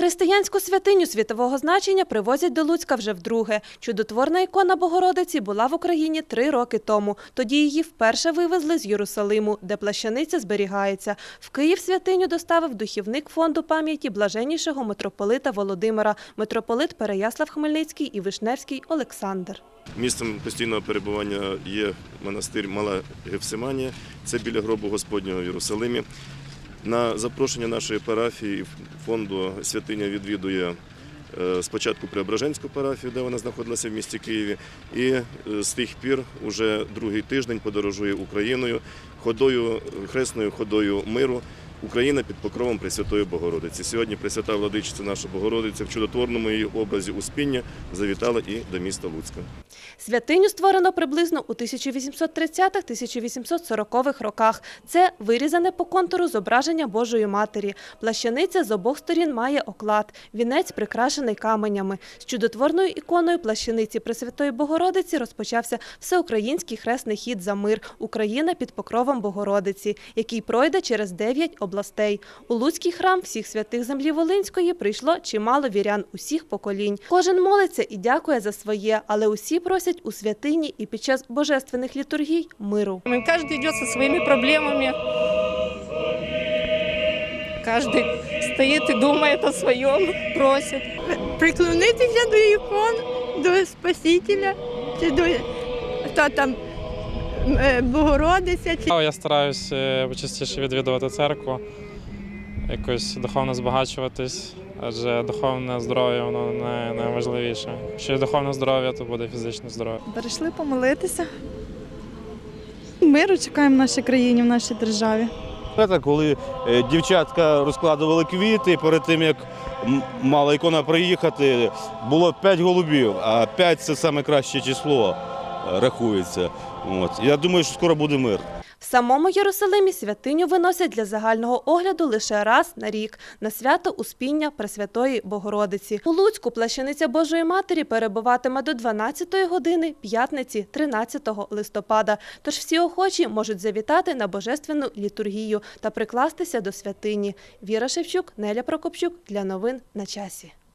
Християнську святиню світового значення привозять до Луцька вже вдруге. Чудотворна ікона Богородиці була в Україні три роки тому. Тоді її вперше вивезли з Єрусалиму, де плащаниця зберігається. В Київ святиню доставив духівник фонду пам'яті блаженнішого митрополита Володимира, митрополит Переяслав Хмельницький і Вишневський Олександр. Місцем постійного перебування є монастир Мала Гефсиманія, це біля гробу Господнього в Єрусалимі. На запрошення нашої парафії фонду святиня відвідує е, спочатку Преображенську парафію, де вона знаходилася в місті Києві, і е, з тих пір уже другий тиждень подорожує Україною ходою, хресною ходою миру. Україна під покровом Пресвятої Богородиці. Сьогодні Пресвята Владичиця наша Богородиця в чудотворному її образі Успіння завітала і до міста Луцька. Святиню створено приблизно у 1830-1840-х роках. Це вирізане по контуру зображення Божої Матері. Плащаниця з обох сторін має оклад, вінець прикрашений каменями. З чудотворною іконою плащаниці Пресвятої Богородиці розпочався всеукраїнський хресний хід за мир Україна під покровом Богородиці, який пройде через дев'ять областей. У Луцький храм всіх святих землі Волинської прийшло чимало вірян усіх поколінь. Кожен молиться і дякує за своє, але усі просять у святині і під час божественних літургій миру. И Каждый идет со своими проблемами. Каждый стоит и думает о своем, просит. приклонитися до ікон, до Спасителя, чи до хто там Богородиця, Я стараюся частіше відвідувати церкву, якось духовно збагачуватись, адже духовне здоров'я воно найважливіше. Якщо є духовне здоров'я, то буде фізичне здоров'я. Перейшли помолитися. Миру чекаємо в нашій країні, в нашій державі. Це коли е, дівчатка розкладували квіти, перед тим як мала ікона приїхати, було 5 голубів, а 5 це саме краще число е, рахується. От. Я думаю, що скоро буде мир. В самому Єрусалимі святиню виносять для загального огляду лише раз на рік на свято Успіння Пресвятої Богородиці. У Луцьку плащаниця Божої Матері перебуватиме до 12-ї години п'ятниці 13 листопада. Тож всі охочі можуть завітати на божественну літургію та прикластися до святині. Віра Шевчук, Неля Прокопчук для новин на часі.